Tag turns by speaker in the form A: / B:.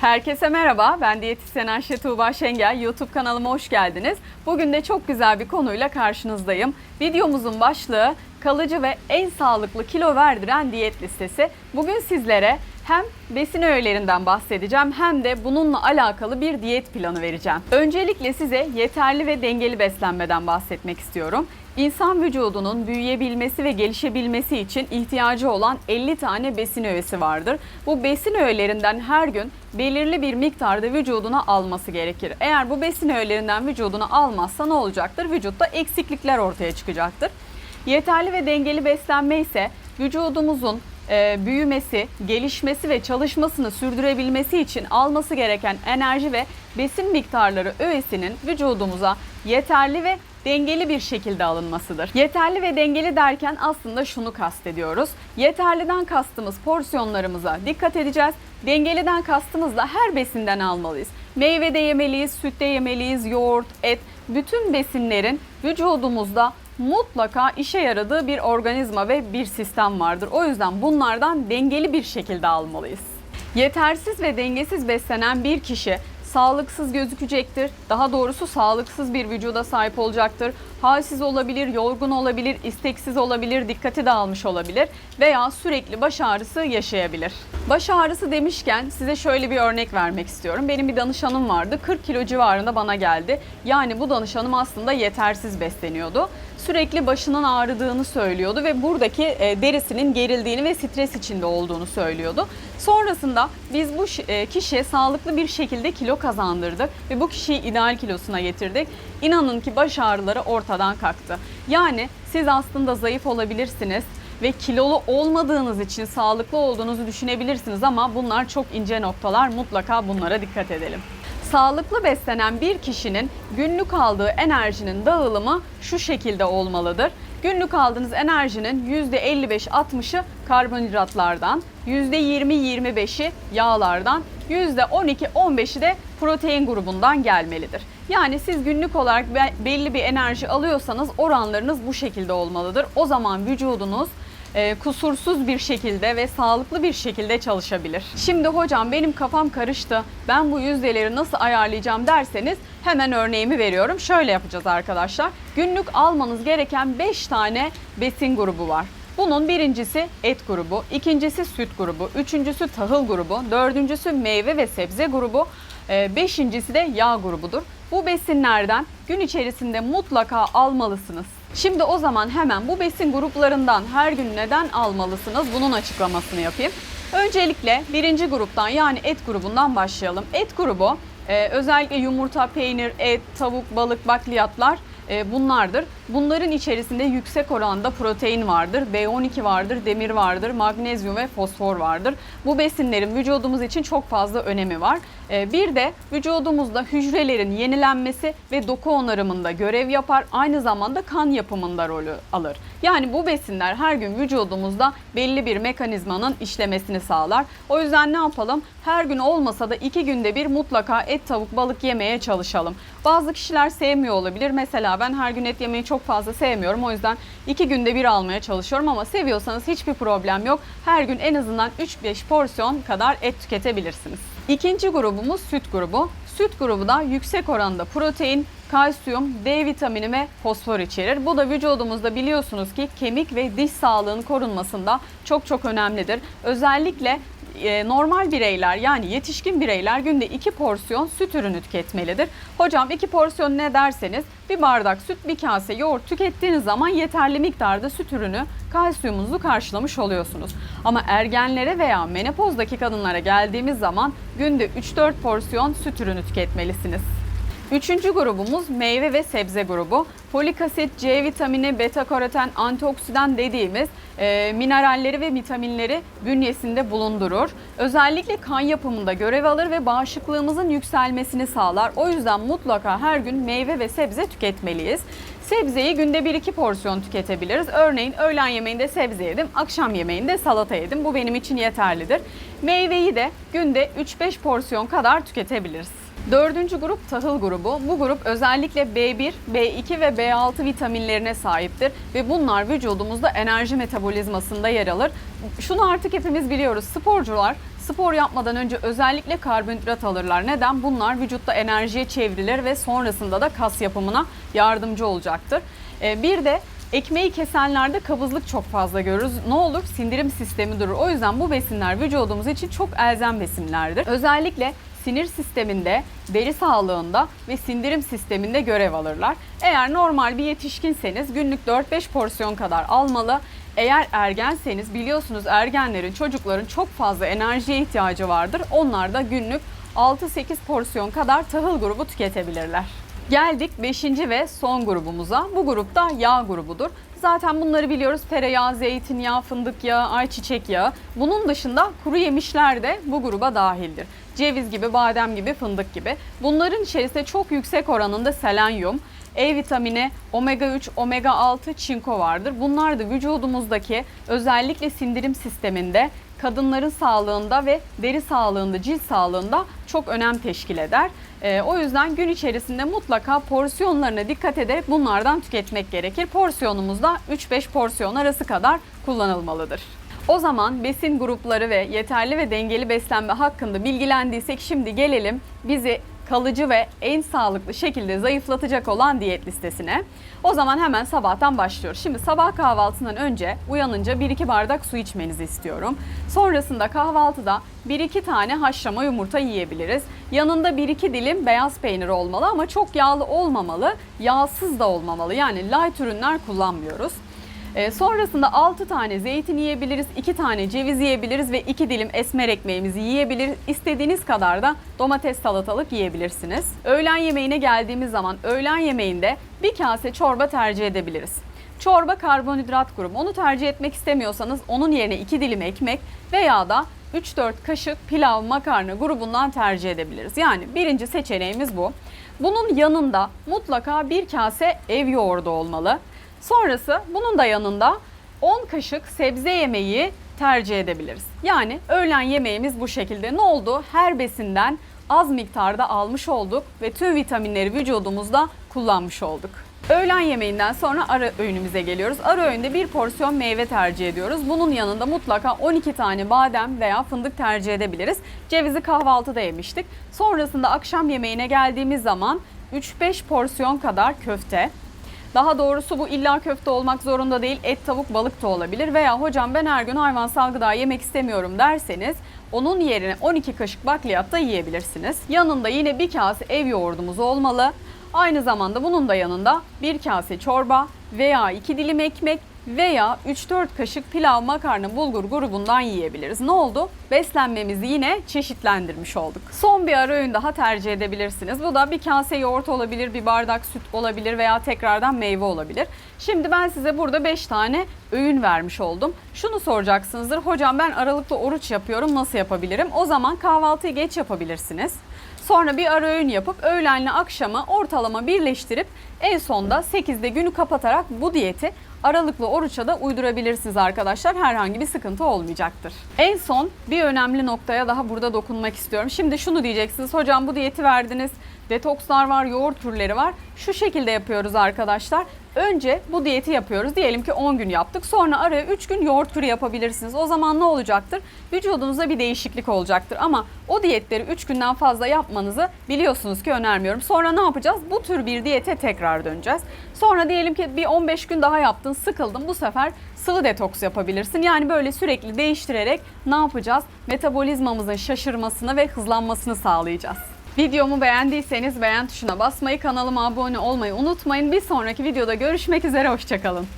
A: Herkese merhaba, ben diyetisyen Ayşe Tuğba Şengel. YouTube kanalıma hoş geldiniz. Bugün de çok güzel bir konuyla karşınızdayım. Videomuzun başlığı kalıcı ve en sağlıklı kilo verdiren diyet listesi. Bugün sizlere hem besin öğelerinden bahsedeceğim hem de bununla alakalı bir diyet planı vereceğim. Öncelikle size yeterli ve dengeli beslenmeden bahsetmek istiyorum. İnsan vücudunun büyüyebilmesi ve gelişebilmesi için ihtiyacı olan 50 tane besin öğesi vardır. Bu besin öğelerinden her gün belirli bir miktarda vücuduna alması gerekir. Eğer bu besin öğelerinden vücuduna almazsa ne olacaktır? Vücutta eksiklikler ortaya çıkacaktır. Yeterli ve dengeli beslenme ise vücudumuzun e, büyümesi, gelişmesi ve çalışmasını sürdürebilmesi için alması gereken enerji ve besin miktarları öğesinin vücudumuza yeterli ve dengeli bir şekilde alınmasıdır. Yeterli ve dengeli derken aslında şunu kastediyoruz. Yeterliden kastımız porsiyonlarımıza dikkat edeceğiz. Dengeliden kastımız da her besinden almalıyız. Meyve de yemeliyiz, süt de yemeliyiz, yoğurt, et, bütün besinlerin vücudumuzda mutlaka işe yaradığı bir organizma ve bir sistem vardır. O yüzden bunlardan dengeli bir şekilde almalıyız. Yetersiz ve dengesiz beslenen bir kişi sağlıksız gözükecektir. Daha doğrusu sağlıksız bir vücuda sahip olacaktır. Halsiz olabilir, yorgun olabilir, isteksiz olabilir, dikkati dağılmış olabilir veya sürekli baş ağrısı yaşayabilir. Baş ağrısı demişken size şöyle bir örnek vermek istiyorum. Benim bir danışanım vardı. 40 kilo civarında bana geldi. Yani bu danışanım aslında yetersiz besleniyordu. Sürekli başının ağrıdığını söylüyordu ve buradaki e, derisinin gerildiğini ve stres içinde olduğunu söylüyordu. Sonrasında biz bu e, kişiye sağlıklı bir şekilde kilo kazandırdık ve bu kişiyi ideal kilosuna getirdik. İnanın ki baş ağrıları ortadan kalktı. Yani siz aslında zayıf olabilirsiniz ve kilolu olmadığınız için sağlıklı olduğunuzu düşünebilirsiniz ama bunlar çok ince noktalar. Mutlaka bunlara dikkat edelim. Sağlıklı beslenen bir kişinin günlük aldığı enerjinin dağılımı şu şekilde olmalıdır. Günlük aldığınız enerjinin %55-60'ı karbonhidratlardan, %20-25'i yağlardan, %12-15'i de protein grubundan gelmelidir. Yani siz günlük olarak belli bir enerji alıyorsanız oranlarınız bu şekilde olmalıdır. O zaman vücudunuz e, kusursuz bir şekilde ve sağlıklı bir şekilde çalışabilir. Şimdi hocam benim kafam karıştı. Ben bu yüzdeleri nasıl ayarlayacağım derseniz hemen örneğimi veriyorum. Şöyle yapacağız arkadaşlar. Günlük almanız gereken 5 tane besin grubu var. Bunun birincisi et grubu, ikincisi süt grubu, üçüncüsü tahıl grubu, dördüncüsü meyve ve sebze grubu, e, beşincisi de yağ grubudur. Bu besinlerden gün içerisinde mutlaka almalısınız. Şimdi o zaman hemen bu besin gruplarından her gün neden almalısınız bunun açıklamasını yapayım. Öncelikle birinci gruptan yani et grubundan başlayalım. Et grubu e, özellikle yumurta, peynir, et, tavuk, balık, bakliyatlar e, bunlardır. Bunların içerisinde yüksek oranda protein vardır, B12 vardır, demir vardır, magnezyum ve fosfor vardır. Bu besinlerin vücudumuz için çok fazla önemi var. E, bir de vücudumuzda hücrelerin yenilenmesi ve doku onarımında görev yapar. Aynı zamanda kan yapımında rolü alır. Yani bu besinler her gün vücudumuzda belli bir mekanizmanın işlemesini sağlar. O yüzden ne yapalım? Her gün olmasa da iki günde bir mutlaka et, tavuk, balık yemeye çalışalım. Bazı kişiler sevmiyor olabilir. Mesela ben her gün et yemeyi çok fazla sevmiyorum. O yüzden iki günde bir almaya çalışıyorum ama seviyorsanız hiçbir problem yok. Her gün en azından 3-5 porsiyon kadar et tüketebilirsiniz. İkinci grubumuz süt grubu. Süt grubu da yüksek oranda protein, kalsiyum, D vitamini ve fosfor içerir. Bu da vücudumuzda biliyorsunuz ki kemik ve diş sağlığının korunmasında çok çok önemlidir. Özellikle e, normal bireyler yani yetişkin bireyler günde 2 porsiyon süt ürünü tüketmelidir. Hocam 2 porsiyon ne derseniz bir bardak süt bir kase yoğurt tükettiğiniz zaman yeterli miktarda süt ürünü kalsiyumunuzu karşılamış oluyorsunuz. Ama ergenlere veya menopozdaki kadınlara geldiğimiz zaman günde 3-4 porsiyon süt ürünü tüketmelisiniz. Üçüncü grubumuz meyve ve sebze grubu. Folik asit, C vitamini, beta karoten, antioksidan dediğimiz e, mineralleri ve vitaminleri bünyesinde bulundurur. Özellikle kan yapımında görev alır ve bağışıklığımızın yükselmesini sağlar. O yüzden mutlaka her gün meyve ve sebze tüketmeliyiz. Sebzeyi günde 1-2 porsiyon tüketebiliriz. Örneğin öğlen yemeğinde sebze yedim, akşam yemeğinde salata yedim. Bu benim için yeterlidir. Meyveyi de günde 3-5 porsiyon kadar tüketebiliriz. Dördüncü grup tahıl grubu. Bu grup özellikle B1, B2 ve B6 vitaminlerine sahiptir ve bunlar vücudumuzda enerji metabolizmasında yer alır. Şunu artık hepimiz biliyoruz. Sporcular spor yapmadan önce özellikle karbonhidrat alırlar. Neden? Bunlar vücutta enerjiye çevrilir ve sonrasında da kas yapımına yardımcı olacaktır. Ee, Bir de Ekmeği kesenlerde kabızlık çok fazla görürüz. Ne olur? Sindirim sistemi durur. O yüzden bu besinler vücudumuz için çok elzem besinlerdir. Özellikle sinir sisteminde, deri sağlığında ve sindirim sisteminde görev alırlar. Eğer normal bir yetişkinseniz günlük 4-5 porsiyon kadar almalı. Eğer ergenseniz biliyorsunuz ergenlerin, çocukların çok fazla enerjiye ihtiyacı vardır. Onlar da günlük 6-8 porsiyon kadar tahıl grubu tüketebilirler. Geldik 5. ve son grubumuza. Bu grup da yağ grubudur. Zaten bunları biliyoruz. Tereyağı, zeytinyağı, fındık yağı, ayçiçek yağı. Bunun dışında kuru yemişler de bu gruba dahildir. Ceviz gibi, badem gibi, fındık gibi. Bunların içerisinde çok yüksek oranında selenyum, E vitamini, omega 3, omega 6, çinko vardır. Bunlar da vücudumuzdaki özellikle sindirim sisteminde, kadınların sağlığında ve deri sağlığında, cilt sağlığında çok önem teşkil eder. Ee, o yüzden gün içerisinde mutlaka porsiyonlarına dikkat ederek bunlardan tüketmek gerekir. Porsiyonumuz da 3-5 porsiyon arası kadar kullanılmalıdır. O zaman besin grupları ve yeterli ve dengeli beslenme hakkında bilgilendiysek şimdi gelelim bizi kalıcı ve en sağlıklı şekilde zayıflatacak olan diyet listesine. O zaman hemen sabahtan başlıyoruz. Şimdi sabah kahvaltından önce uyanınca 1-2 bardak su içmenizi istiyorum. Sonrasında kahvaltıda 1-2 tane haşlama yumurta yiyebiliriz. Yanında 1-2 dilim beyaz peynir olmalı ama çok yağlı olmamalı, yağsız da olmamalı. Yani light ürünler kullanmıyoruz. Ee, sonrasında 6 tane zeytin yiyebiliriz, 2 tane ceviz yiyebiliriz ve 2 dilim esmer ekmeğimizi yiyebiliriz. İstediğiniz kadar da domates salatalık yiyebilirsiniz. Öğlen yemeğine geldiğimiz zaman öğlen yemeğinde bir kase çorba tercih edebiliriz. Çorba karbonhidrat grubu. Onu tercih etmek istemiyorsanız onun yerine 2 dilim ekmek veya da 3-4 kaşık pilav makarna grubundan tercih edebiliriz. Yani birinci seçeneğimiz bu. Bunun yanında mutlaka bir kase ev yoğurdu olmalı. Sonrası bunun da yanında 10 kaşık sebze yemeği tercih edebiliriz. Yani öğlen yemeğimiz bu şekilde. Ne oldu? Her besinden az miktarda almış olduk ve tüm vitaminleri vücudumuzda kullanmış olduk. Öğlen yemeğinden sonra ara öğünümüze geliyoruz. Ara öğünde bir porsiyon meyve tercih ediyoruz. Bunun yanında mutlaka 12 tane badem veya fındık tercih edebiliriz. Cevizi kahvaltıda yemiştik. Sonrasında akşam yemeğine geldiğimiz zaman 3-5 porsiyon kadar köfte, daha doğrusu bu illa köfte olmak zorunda değil. Et, tavuk, balık da olabilir. Veya hocam ben her gün hayvansal gıda yemek istemiyorum derseniz onun yerine 12 kaşık bakliyat da yiyebilirsiniz. Yanında yine bir kase ev yoğurdumuz olmalı. Aynı zamanda bunun da yanında bir kase çorba veya iki dilim ekmek veya 3-4 kaşık pilav, makarna, bulgur grubundan yiyebiliriz. Ne oldu? Beslenmemizi yine çeşitlendirmiş olduk. Son bir ara öğün daha tercih edebilirsiniz. Bu da bir kase yoğurt olabilir, bir bardak süt olabilir veya tekrardan meyve olabilir. Şimdi ben size burada 5 tane öğün vermiş oldum. Şunu soracaksınızdır. Hocam ben aralıklı oruç yapıyorum. Nasıl yapabilirim? O zaman kahvaltıyı geç yapabilirsiniz. Sonra bir ara öğün yapıp öğlenle akşamı ortalama birleştirip en sonda 8'de günü kapatarak bu diyeti aralıklı oruça da uydurabilirsiniz arkadaşlar. Herhangi bir sıkıntı olmayacaktır. En son bir önemli noktaya daha burada dokunmak istiyorum. Şimdi şunu diyeceksiniz. Hocam bu diyeti verdiniz. Detokslar var, yoğurt türleri var. Şu şekilde yapıyoruz arkadaşlar. Önce bu diyeti yapıyoruz. Diyelim ki 10 gün yaptık. Sonra araya 3 gün yoğurt türü yapabilirsiniz. O zaman ne olacaktır? Vücudunuzda bir değişiklik olacaktır. Ama o diyetleri 3 günden fazla yapmanızı biliyorsunuz ki önermiyorum. Sonra ne yapacağız? Bu tür bir diyete tekrar döneceğiz. Sonra diyelim ki bir 15 gün daha yaptın, sıkıldın. Bu sefer sıvı detoks yapabilirsin. Yani böyle sürekli değiştirerek ne yapacağız? Metabolizmamızın şaşırmasını ve hızlanmasını sağlayacağız. Videomu beğendiyseniz beğen tuşuna basmayı, kanalıma abone olmayı unutmayın. Bir sonraki videoda görüşmek üzere, hoşçakalın.